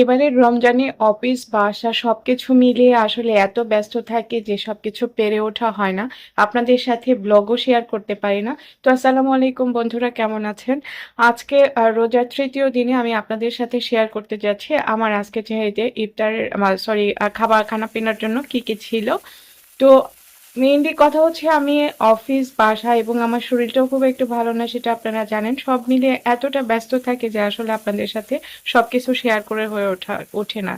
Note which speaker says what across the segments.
Speaker 1: এবারের রমজানে অফিস, বাসা সব কিছু মিলিয়ে আসলে এত ব্যস্ত থাকে যে সব কিছু পেরে ওঠা হয় না। আপনাদের সাথে ব্লগও শেয়ার করতে পারি না। তো আসসালামু আলাইকুম বন্ধুরা, কেমন আছেন? আজকে রোজার তৃতীয় দিনে আমি আপনাদের সাথে শেয়ার করতে যাচ্ছি আমার আজকে চাহিদে ইফতারের সরি খাবার খানা পিনার জন্য কি কি ছিল। তো মেইনলি কথা হচ্ছে আমি অফিস বাসা এবং আমার শরীরটাও খুব একটু ভালো না, সেটা আপনারা জানেন। সব মিলিয়ে এতটা ব্যস্ত থাকে যে আসলে আপনাদের সাথে সবকিছু শেয়ার করে হয়ে ওঠা, ওঠে না।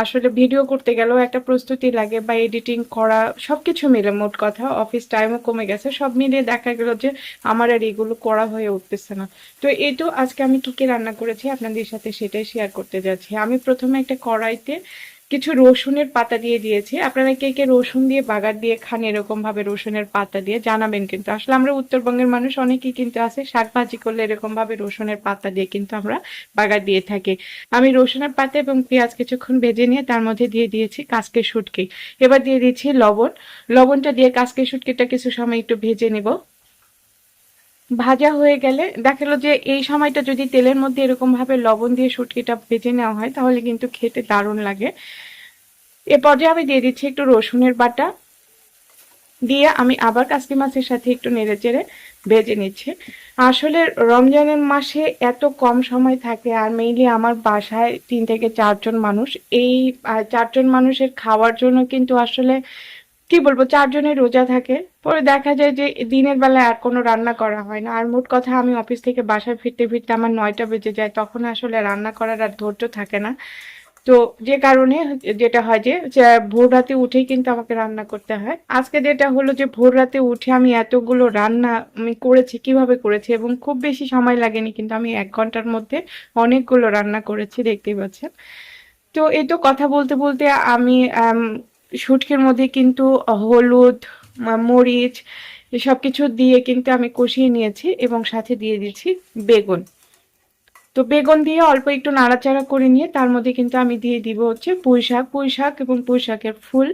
Speaker 1: আসলে ভিডিও করতে গেলেও একটা প্রস্তুতি লাগে বা এডিটিং করা, সবকিছু মিলে মোট কথা। অফিস টাইমও কমে গেছে, সব মিলিয়ে দেখা গেল যে আমার আর এগুলো করা হয়ে উঠতেছে না। তো এই তো আজকে আমি কি কি রান্না করেছি আপনাদের সাথে সেটাই শেয়ার করতে যাচ্ছি। আমি প্রথমে একটা কড়াইতে কিছু রসুনের পাতা দিয়ে দিয়েছি। আপনারা কে কে রসুন দিয়ে বাগার দিয়ে খান এরকম ভাবে রসুনের পাতা দিয়ে জানাবেন কিন্তু। আসলে আমরা উত্তরবঙ্গের মানুষ অনেকেই কিন্তু আছে, শাক ভাজি করলে এরকম ভাবে রসুনের পাতা দিয়ে কিন্তু আমরা বাগার দিয়ে থাকি। আমি রসুনের পাতা এবং পেঁয়াজ কিছুক্ষণ ভেজে নিয়ে তার মধ্যে দিয়ে দিয়েছি কাসকে শুটকি। এবার দিয়ে দিচ্ছি লবণ। লবণটা দিয়ে কাসকে শুটকিটা কিছু সময় একটু ভেজে নিব। ভাজা হয়ে গেলে দেখা গেলো যে এই সময়টা যদি তেলের মধ্যে এরকম ভাবে লবণ দিয়ে শুটকিটা ভেজে নেওয়া হয়, তাহলে কিন্তু খেতে দারুণ লাগে। এ পর্যায়ে আমি দিয়ে দিচ্ছি একটু রসুনের বাটা। দিয়ে আমি আবার কাসকি মাছের সাথে একটু নেড়ে চেড়ে ভেজে নিচ্ছি। আসলে রমজানের মাসে এত কম সময় থাকে আর মেইনলি আমার বাসায় তিন থেকে চারজন মানুষ। এই চারজন মানুষের খাওয়ার জন্য কিন্তু আসলে কি বলব চারজনের রোজা থাকে। পরে দেখা যায় যে দিনের বেলায় আর কোনো রান্না করা হয় না। আর মোট কথা আমি অফিস থেকে বাসায় ফিরতে ফিরতে আমার নয়টা বেজে যায়। তখন আসলে রান্না করার আর ধৈর্য থাকে না। তো যে কারণে যেটা হয় যে ভোর রাতে উঠেই কিন্তু আমাকে রান্না করতে হয়। আজকে যেটা হলো যে ভোর রাতে উঠে আমি এতগুলো রান্না আমি করেছি কীভাবে করেছি এবং খুব বেশি সময় লাগেনি কিন্তু আমি এক ঘণ্টার মধ্যে অনেকগুলো রান্না করেছি দেখতেই পাচ্ছেন। তো এই তো কথা বলতে বলতে আম, শুটকির মধ্যে কিন্তু হলুদ মরিচ সব কিছু দিয়ে কিন্তু আমি কষিয়ে নিয়েছি এবং সাথে দিয়ে দিচ্ছি বেগুন। তো বেগুন দিয়ে অল্প একটু নাড়াচাড়া করে নিয়ে তার মধ্যে কিন্তু আমি দিয়ে দিব হচ্ছে পুঁই শাক। পুঁই শাক এবং পুঁই শাকের ফুল।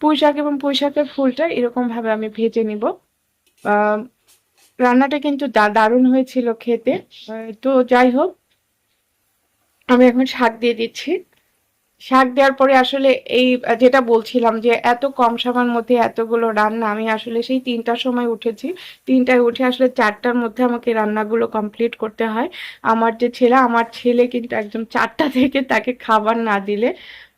Speaker 1: পুঁই শাক এবং পুঁই শাকের ফুলটা এরকমভাবে আমি ভেজে নিব। রান্নাটা কিন্তু দারুণ হয়েছিল খেতে। তো যাই হোক, আমি এখন শাক দিয়ে দিচ্ছি। শাক দেওয়ার পরে আসলে এই, যেটা বলছিলাম যে এত কম সময়ের মধ্যে এতগুলো রান্না আমি আসলে সেই তিনটার সময় উঠেছি। তিনটায় উঠে আসলে চারটার মধ্যে আমাকে রান্নাগুলো কমপ্লিট করতে হয়। আমার যে ছেলে, আমার ছেলে কিন্তু একদম চারটা থেকে তাকে খাবার না দিলে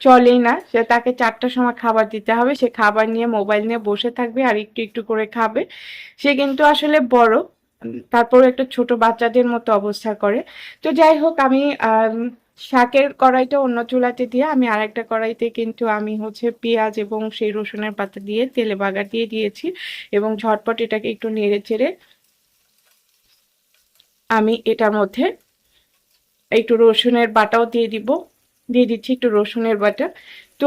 Speaker 1: চলেই না। সে তাকে চারটার সময় খাবার দিতে হবে। সে খাবার নিয়ে মোবাইল নিয়ে বসে থাকবে আর একটু একটু করে খাবে। সে কিন্তু আসলে বড় তারপরে একটা ছোট বাচ্চাদের মতো অবস্থা করে। তো যাই হোক আমি শাকের কড়াইটা অন্য চুলাতে দিয়ে আমি আরেকটা কড়াইতে কিন্তু আমি হচ্ছে পেঁয়াজ এবং সেই রসুনের পাতা দিয়ে তেলে বাগার দিয়ে দিয়েছি এবং ঝটপট এটাকে একটু নেড়ে চেড়ে আমি এটার মধ্যে একটু রসুনের বাটাও দিয়ে দিব। দিয়ে দিচ্ছি একটু রসুনের বাটা। তো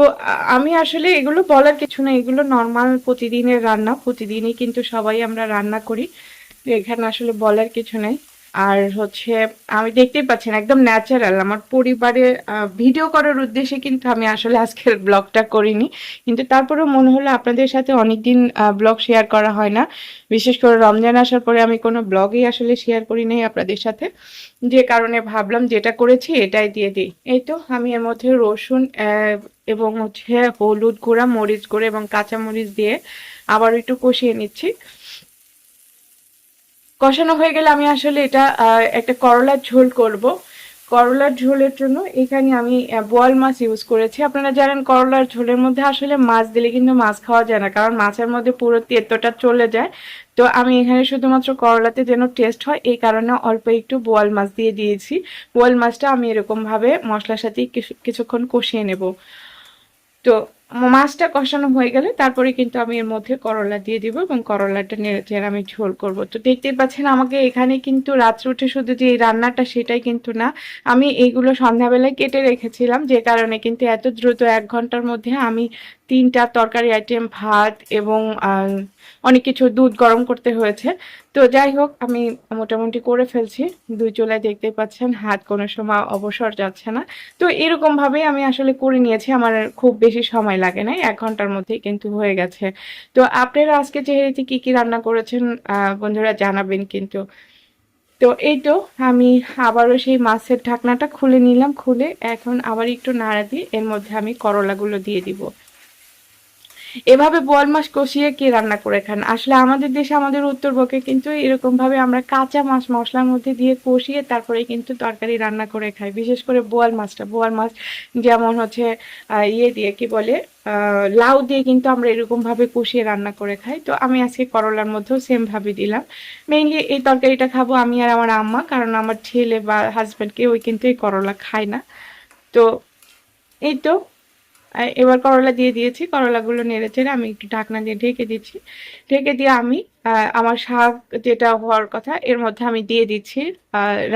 Speaker 1: আমি আসলে এগুলো বলার কিছু না এগুলো নর্মাল প্রতিদিনের রান্না, প্রতিদিনই কিন্তু সবাই আমরা রান্না করি। এখানে আসলে বলার কিছু নেই। আর হচ্ছে, আমি দেখতেই পাচ্ছেন একদম ন্যাচারাল আমার পরিবারে ভিডিও করার উদ্দেশ্যে কিন্তু আমি আসলে আজকের ব্লগটা করিনি। কিন্তু তারপরেও মনে হলো আপনাদের সাথে অনেকদিন ব্লগ শেয়ার করা হয় না। বিশেষ করে রমজান আসার পরে আমি কোনো ব্লগই আসলে শেয়ার করি নাই আপনাদের সাথে। যে কারণে ভাবলাম যেটা করেছি এটাই দিয়ে দিই। এই তো, আমি এর মধ্যে রসুন এবং হচ্ছে হলুদ গুঁড়া, মরিচ গুঁড়ো এবং কাঁচা মরিচ দিয়ে আবার একটু কষিয়ে নিচ্ছি। কষানো হয়ে গেলে আমি আসলে এটা একটা করলার ঝোল করব। করলার ঝোলের জন্য এখানে আমি বোয়াল মাছ ইউজ করেছি। আপনারা জানেন করলার ঝোলের মধ্যে আসলে মাছ দিলে কিন্তু মাছ খাওয়া যায় না, কারণ মাছের মধ্যে পুরো তেতোটা চলে যায়। তো আমি এখানে শুধুমাত্র করলাতে যেন টেস্ট হয়, এই কারণে অল্প একটু বোয়াল মাছ দিয়ে দিয়েছি। বোয়াল মাছটা আমি এরকমভাবে মশলার সাথে কিছু- কিছুক্ষণ কষিয়ে নেব। তো মাছটা কষানো হয়ে গেলে তারপরে কিন্তু আমি এর মধ্যে করলা দিয়ে দিব এবং করলাটা নেড়ে আমি ঝোল করব। তো দেখতেই পাচ্ছেন আমাকে এখানে কিন্তু রাত্রে উঠে শুধু যে এই রান্নাটা সেটাই কিন্তু না। আমি এইগুলো সন্ধ্যাবেলায় কেটে রেখেছিলাম, যে কারণে কিন্তু এত দ্রুত এক ঘণ্টার মধ্যে আমি তিনটা তরকারি আইটেম ভাত এবং অনেক কিছু দুধ গরম করতে হয়েছে। তো যাই হোক, আমি মোটামুটি করে ফেলছি। দুই চুলায় দেখতে পাচ্ছেন, হাত কোনো সময় অবসর যাচ্ছে না। তো এরকম ভাবেই আমি আসলে করে নিয়েছি। আমার খুব বেশি সময় লাগে না এক ঘণ্টার মধ্যেই কিন্তু হয়ে গেছে। তো আপনারা আজকে যেহেতু কি কি রান্না করেছেন বন্ধুরা জানাবেন কিন্তু। তো এই তো, আমি আবারও সেই মাছের ঢাকনাটা খুলে নিলাম, খুলে এখন আবার একটু নাড়া দিয়ে এর মধ্যে আমি করলাগুলো দিয়ে দিব। এভাবে বোয়াল মাছ কষিয়ে কে রান্না করে খান? আসলে আমাদের দেশে, আমাদের উত্তরবঙ্গে কিন্তু এরকম ভাবে আমরা কাঁচা মাছ মশলার মধ্যে দিয়ে কষিয়ে তারপরে কিন্তু তরকারি রান্না করে খাই। বিশেষ করে বোয়াল মাছটা। বোয়াল মাছ যেমন হচ্ছে ইয়ে দিয়ে কি বলে লাউ দিয়ে কিন্তু আমরা এরকম ভাবে কষিয়ে রান্না করে খাই। তো আমি আজকে করলার মধ্যেও সেম ভাবে দিলাম। মেইনলি এই তরকারিটা খাব আমি আর আমার আম্মা, কারণ আমার ছেলে বা হাজবেন্ডকে ওই কিন্তু এই করলা খায় না। তো এই তো এবার করলা দিয়ে দিয়েছি, করলাগুলো নেড়ে চেড়ে আমি একটু ঢাকনা দিয়ে ঢেকে দিচ্ছি। ঢেকে দিয়ে আমি আমার শাক যেটা হওয়ার কথা, এর মধ্যে আমি দিয়ে দিচ্ছি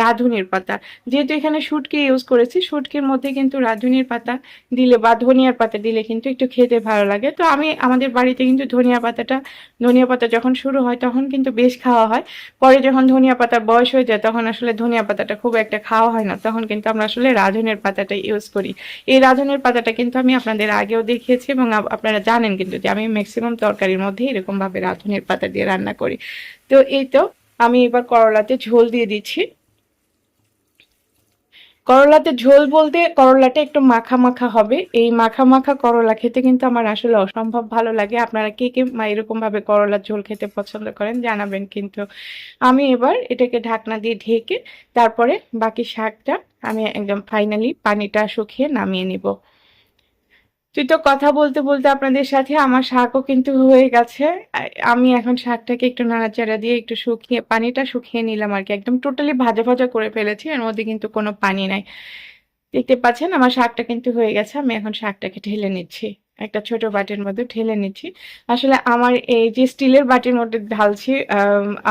Speaker 1: রাঁধুনির পাতা। যেহেতু এখানে শুটকি ইউজ করেছি, শুটকির মধ্যে কিন্তু রাঁধুনির পাতা দিলে বা ধনিয়ার পাতা দিলে কিন্তু একটু খেতে ভালো লাগে। তো আমি আমাদের বাড়িতে কিন্তু ধনিয়া পাতাটা, ধনিয়া পাতা যখন শুরু হয় তখন কিন্তু বেশ খাওয়া হয়। পরে যখন ধনিয়া পাতার বয়স হয়ে যায় তখন আসলে ধনিয়া পাতাটা খুব একটা খাওয়া হয় না। তখন কিন্তু আমরা আসলে রাঁধুনির পাতাটা ইউজ করি। এই রাঁধুনির পাতাটা কিন্তু আমি আপনাদের আগেও দেখিয়েছি এবং আপনারা জানেন কিন্তু যে আমি ম্যাক্সিমাম তরকারির মধ্যে এরকম ভাবে রাঁধুনির পাতা দিয়ে রান্না করি। তো এই তো আমি এবার করলাতে ঝোল দিয়ে দিচ্ছি। করলাতে ঝোল বলতে করলাটা একটু মাখা মাখা হবে। এই মাখা মাখা করলা খেতে কিন্তু আমার আসলে অসম্ভব ভালো লাগে। আপনারা কে কে এরকম ভাবে করলার ঝোল খেতে পছন্দ করেন জানাবেন কিন্তু। আমি এবার এটাকে ঢাকনা দিয়ে ঢেকে তারপরে বাকি শাকটা আমি একদম ফাইনালি পানিটা শুকিয়ে নামিয়ে নিব। তুই তো কথা বলতে বলতে আপনাদের সাথে আমার শাকও কিন্তু হয়ে গেছে। আমি এখন শাকটাকে একটু নাড়াচাড়া দিয়ে একটু শুকিয়ে, পানিটা শুকিয়ে নিলাম আর কি। একদম টোটালি ভাজা ভাজা করে ফেলেছি, এর মধ্যে কিন্তু কোনো পানি নাই। দেখতে পাচ্ছেন আমার শাকটা কিন্তু হয়ে গেছে, আমি এখন শাকটাকে ঢেলে নিচ্ছি। একটা ছোট বাটির মধ্যে ঢেলে নিচ্ছি। আসলে আমার এই যে স্টিলের বাটির মধ্যে ঢালছি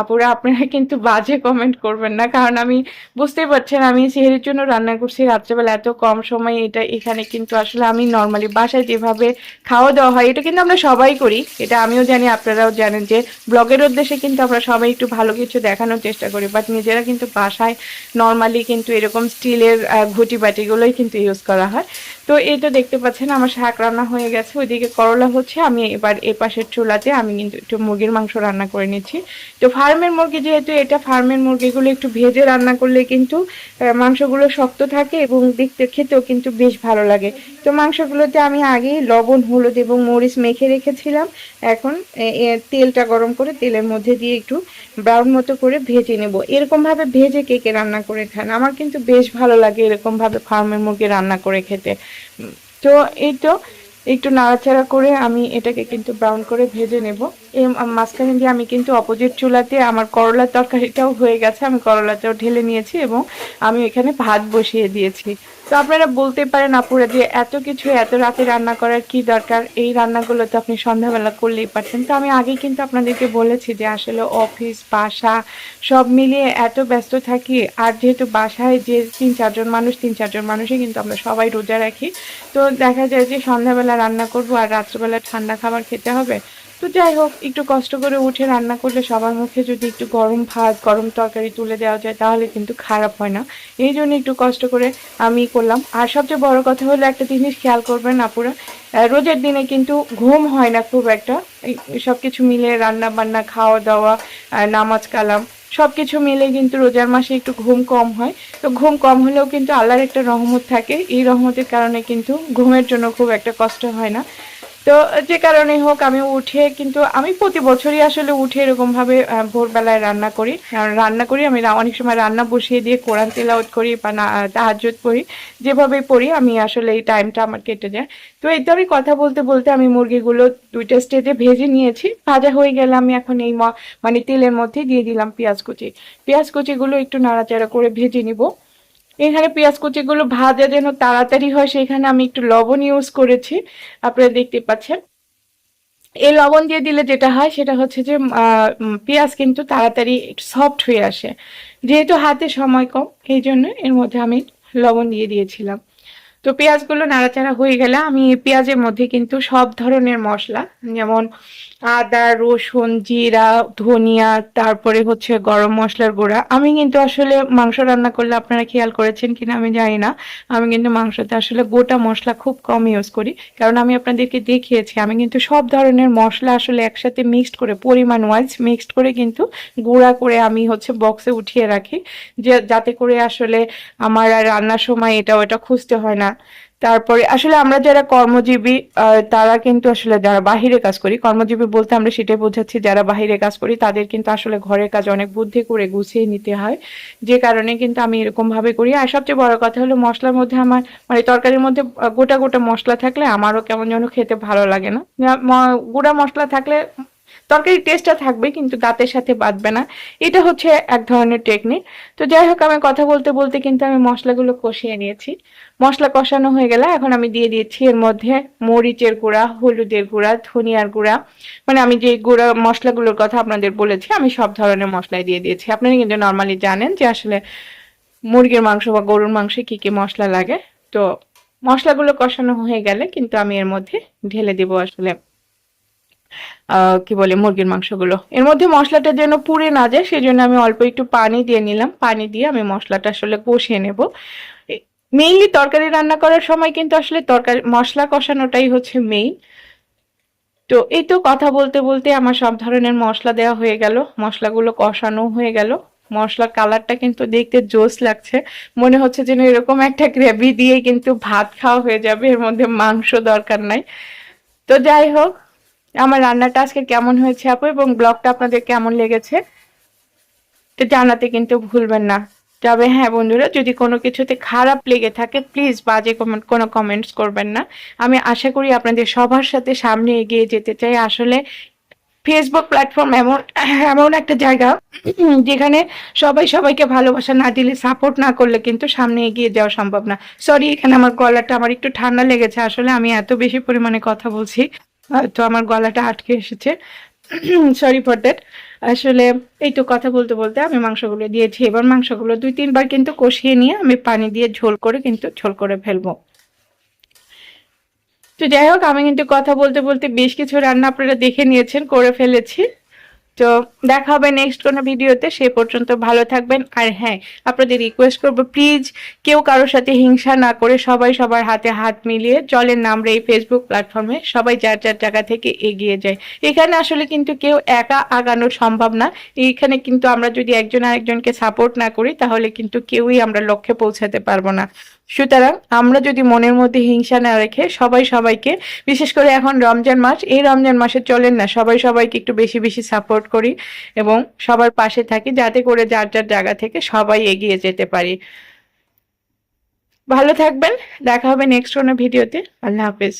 Speaker 1: আপুরা, আপনারা কিন্তু বাজে কমেন্ট করবেন না, কারণ আমি বুঝতেই পারছেন, আমি সেহেরির জন্য রান্না করছি রাত্রেবেলা এত কম সময় এটা এখানে কিন্তু আসলে আমি নর্মালি বাসায় যেভাবে খাওয়া দাওয়া হয়, এটা কিন্তু আমরা সবাই করি। এটা আমিও জানি, আপনারাও জানেন যে ব্লগের উদ্দেশ্যে কিন্তু আমরা সবাই একটু ভালো কিছু দেখানোর চেষ্টা করি বাট নিজেরা কিন্তু বাসায় নর্মালি কিন্তু এরকম স্টিলের ঘুটি বাটিগুলোই কিন্তু ইউজ করা হয়। তো তো দেখতে পাচ্ছেন, আমার শাক রান্না হয়ে গেছে। ওইদিকে করলা হচ্ছে, আমি এবার এ পাশের চুলাতে আমি কিন্তু একটু মুরগির মাংস রান্না করে নিচ্ছি। তো ফার্মের মুরগি যেহেতু এটা, ফার্মের মুরগিগুলো একটু ভেজে রান্না করলে কিন্তু মাংসগুলো শক্ত থাকে এবং দেখতে, খেতেও কিন্তু বেশ ভালো লাগে। তো মাংসগুলোতে আমি আগেই লবণ, হলুদ এবং মরিচ মেখে রেখেছিলাম। এখন তেলটা গরম করে তেলের মধ্যে দিয়ে একটু ব্রাউন মতো করে ভেজে নেব। এরকম ভাবে ভেজে কে কে রান্না করে খান? আমার কিন্তু বেশ ভালো লাগে এরকম ভাবে ফার্মের মুরগি রান্না করে খেতে। তো এই তো একটু নাড়াচাড়া করে আমি এটাকে কিন্তু ব্রাউন করে ভেজে নেব। এই মাঝখানে দিয়ে আমি কিন্তু অপোজিট চুলাতে আমার করলার তরকারিটাও হয়ে গেছে, আমি করলাটাও ঢেলে নিয়েছি এবং আমি এখানে ভাত বসিয়ে দিয়েছি। তো আপনারা বলতে পারেন আপুরা যে এত কিছু, এত রাতে রান্না করার কি দরকার? এই রান্নাগুলো তো আপনি সন্ধ্যাবেলা করলেই পারতেন। তো আমি আগেই কিন্তু আপনাদেরকে বলেছি যে আসলে অফিস, বাসা সব মিলিয়ে এত ব্যস্ত থাকি। আর যেহেতু বাসায় যে তিন, চারজন মানুষ, তিন, চারজন মানুষই কিন্তু আমরা সবাই রোজা রাখি। তো দেখা যায় যে সন্ধ্যাবেলা রান্না করব আর রাত্রেবেলা ঠান্ডা খাবার খেতে হবে। তো যাই হোক, একটু কষ্ট করে উঠে রান্না করলে সবার মুখে যদি একটু গরম ভাত, গরম তরকারি তুলে দেওয়া যায়, তাহলে কিন্তু খারাপ হয় না। এই জন্য একটু কষ্ট করে আমি করলাম। আর সবচেয়ে বড় কথা হলো একটা জিনিস খেয়াল করবেন আপুরা রোজার দিনে কিন্তু ঘুম হয় না খুব একটা। সব কিছু মিলে রান্না বান্না খাওয়া দাওয়া নামাজ কালাম সব কিছু মিলে কিন্তু রোজার মাসে একটু ঘুম কম হয়। তো ঘুম কম হলেও কিন্তু আল্লাহর একটা রহমত থাকে। এই রহমতের কারণে কিন্তু ঘুমের জন্য খুব একটা কষ্ট হয় না। তো যে কারণে হোক আমি উঠে কিন্তু আমি প্রতি বছরই আসলে উঠে এরকম ভাবে ভোরবেলায় রান্না করি। রান্না করি, আমি অনেক সময় রান্না বসিয়ে দিয়ে কোরআন তেলাওয়াত করি বা না তাহাজ্জুদ পড়ি। যেভাবে পড়ি, আমি আসলে এই টাইমটা আমার কেটে যায়। তো এই তো আমি কথা বলতে বলতে আমি মুরগিগুলো দুইটা স্টেজে ভেজে নিয়েছি। ভাজা হয়ে গেলে আমি এখন এই মানে তেলের মধ্যে দিয়ে দিলাম পেঁয়াজ কুচি। পেঁয়াজ কুচিগুলো একটু নাড়াচাড়া করে ভেজে নিব। এখানে পেঁয়াজ কুচিগুলো ভাজা যেন তাড়াতাড়ি হয় সেখানে আমি একটু লবণ ইউজ করেছি। আপনারা দেখতে পাচ্ছেন। এই লবণ দিয়ে দিলে যেটা হয়, সেটা হচ্ছে যে পেঁয়াজ কিন্তু তাড়াতাড়ি একটু সফট হয়ে আসে। যেহেতু হাতে সময় কম, এই জন্য এর মধ্যে আমি লবণ দিয়ে দিয়েছিলাম। তো পেঁয়াজগুলো নাড়াচাড়া হয়ে গেলে আমি পেঁয়াজের মধ্যে কিন্তু সব ধরনের মশলা, যেমন আদা, রসুন, জিরা, ধনিয়া, তারপরে হচ্ছে গরম মশলার গুঁড়া। আমি কিন্তু আসলে মাংস রান্না করলে আপনারা খেয়াল করেছেন কিনা আমি জানি না। আমি কিন্তু মাংসতে আসলে গোটা মশলা খুব কম ইউজ করি। কারণ আমি আপনাদেরকে দেখিয়েছি, আমি কিন্তু সব ধরনের মশলা আসলে একসাথে মিক্সড করে, পরিমাণ ওয়াইজ মিক্সড করে কিন্তু গুঁড়া করে আমি হচ্ছে বক্সে উঠিয়ে রাখি। যে, যাতে করে আসলে আমার আর রান্নার সময় এটা ওটা খুঁজতে হয় না। তারপরে আসলে আমরা যারা কর্মজীবী তারা কিন্তু আসলে যারা বাহিরে কাজ করি, কর্মজীবী বলতে আমরা সেটাই বোঝাচ্ছি, যারা বাহিরে কাজ করি, তাদের কিন্তু আসলে ঘরের কাজ অনেক বুদ্ধি করে গুছিয়ে নিতে হয়। যে কারণে কিন্তু আমি এরকম ভাবে করি। আর সবচেয়ে বড় কথা হলো মশলার মধ্যে আমার মানে তরকারির মধ্যে গোটা গোটা মশলা থাকলে আমারও কেমন যেন খেতে ভালো লাগে না। গুঁড়া মশলা থাকলে তরকারির টেস্টটা থাকবে, কিন্তু দাঁতের সাথে বাঁধবে না। এটা হচ্ছে এক ধরনের টেকনিক তো যাই হোক, আমি কথা বলতে বলতে কিন্তু আমি মশলাগুলো কষিয়ে নিয়েছি। মশলা কষানো হয়ে গেলে এখন আমি দিয়ে দিয়েছি এর মধ্যে মরিচের গুঁড়া, হলুদের গুঁড়া, ধনিয়ার গুঁড়া। মানে আমি যে গুঁড়া মশলাগুলোর কথা আপনাদের বলেছি, আমি সব ধরনের মশলাই দিয়ে দিয়েছি। আপনারা কিন্তু নর্মালি জানেন যে আসলে মুরগির মাংস বা গরুর মাংসে কি কি মশলা লাগে। তো মশলাগুলো কষানো হয়ে গেলে কিন্তু আমি এর মধ্যে ঢেলে দেবো আসলে কি বলে, মুরগির মাংসগুলো। এর মধ্যে মশলাটা যেন পুড়ে না যায় সেই জন্য আমি অল্প একটু পানি দিয়ে নিলাম। পানি দিয়ে আমি মশলাটা আসলে কষিয়ে নেব। মেইনলি তরকারি রান্না করার সময় কিন্তু আসলে তরকারি, মশলা কষানোটাই হচ্ছে মেইন তো এই তো কথা বলতে বলতে আমার সব ধরনের মশলা দেওয়া হয়ে গেল। মশলাগুলো কষানো হয়ে গেল। মশলার কালারটা কিন্তু দেখতে জোস লাগছে। মনে হচ্ছে যেন এরকম একটা গ্রেভি দিয়ে কিন্তু ভাত খাওয়া হয়ে যাবে। এর মধ্যে মাংস দরকার নাই। তো যাই হোক আমার রান্নাটা আজকে কেমন হয়েছে আপু এবং ব্লগটা আপনাদের কেমন লেগেছে? তো জানাতে কিন্তু ভুলবেন না। তবে হ্যাঁ বন্ধুরা, যদি কোনো কিছুতে খারাপ লেগে থাকে প্লিজ বাজে কমেন্ট কোনো কমেন্টস করবেন না। আমি আশা করি আপনাদের সবার সাথে সামনে এগিয়ে যেতে চাই। আসলে ফেসবুক প্ল্যাটফর্ম এমন এমন একটা জায়গা যেখানে সবাই সবাইকে ভালোবাসা না দিলে সাপোর্ট না করলে কিন্তু সামনে এগিয়ে যাওয়া সম্ভব না। সরি এখানে আমার গলাটা আমার একটু ঠান্ডা লেগেছে। আসলে আমি এত বেশি পরিমাণে কথা বলছি। আহ, তো আমার গলাটা আটকে এসেছে। সরি ফর দ্যাট আসলে এই তো কথা বলতে বলতে আমি মাংসগুলো দিয়েছি। এবার মাংসগুলো দুই তিনবার কিন্তু কষিয়ে নিয়ে আমি পানি দিয়ে ঝোল করে কিন্তু ঝোল করে ফেলব। তো যাই হোক আমি কিন্তু কথা বলতে বলতে বেশ কিছু রান্না আপনারা দেখে নিয়েছেন করে ফেলেছি। তো দেখা হবে নেক্সট কোনো ভিডিওতে সে পর্যন্ত ভালো থাকবেন। আর হ্যাঁ আপনাদের রিকোয়েস্ট করব প্লিজ কেউ কারোর সাথে হিংসা না করে সবাই সবার হাতে হাত মিলিয়ে চলেন না আমরা এই ফেসবুক প্ল্যাটফর্মে সবাই যার যার জায়গা থেকে এগিয়ে যায়। এখানে আসলে কিন্তু কেউ একা আগানো সম্ভব না। এইখানে কিন্তু আমরা যদি একজন আরেকজনকে সাপোর্ট না করি, তাহলে কিন্তু কেউই আমরা লক্ষ্যে পৌঁছাতে পারব না। সুতরাং আমরা যদি মনের মধ্যে হিংসা না রেখে সবাই সবাইকে, বিশেষ করে এখন রমজান মাস, এই রমজান মাসে চলেন না, সবাই সবাইকে একটু বেশি বেশি সাপোর্ট করি এবং সবার পাশে থাকি যাতে করে যার যার জায়গা থেকে সবাই এগিয়ে যেতে পারি। ভালো থাকবেন, দেখা হবে নেক্সট কোনো ভিডিওতে আল্লাহ হাফেজ।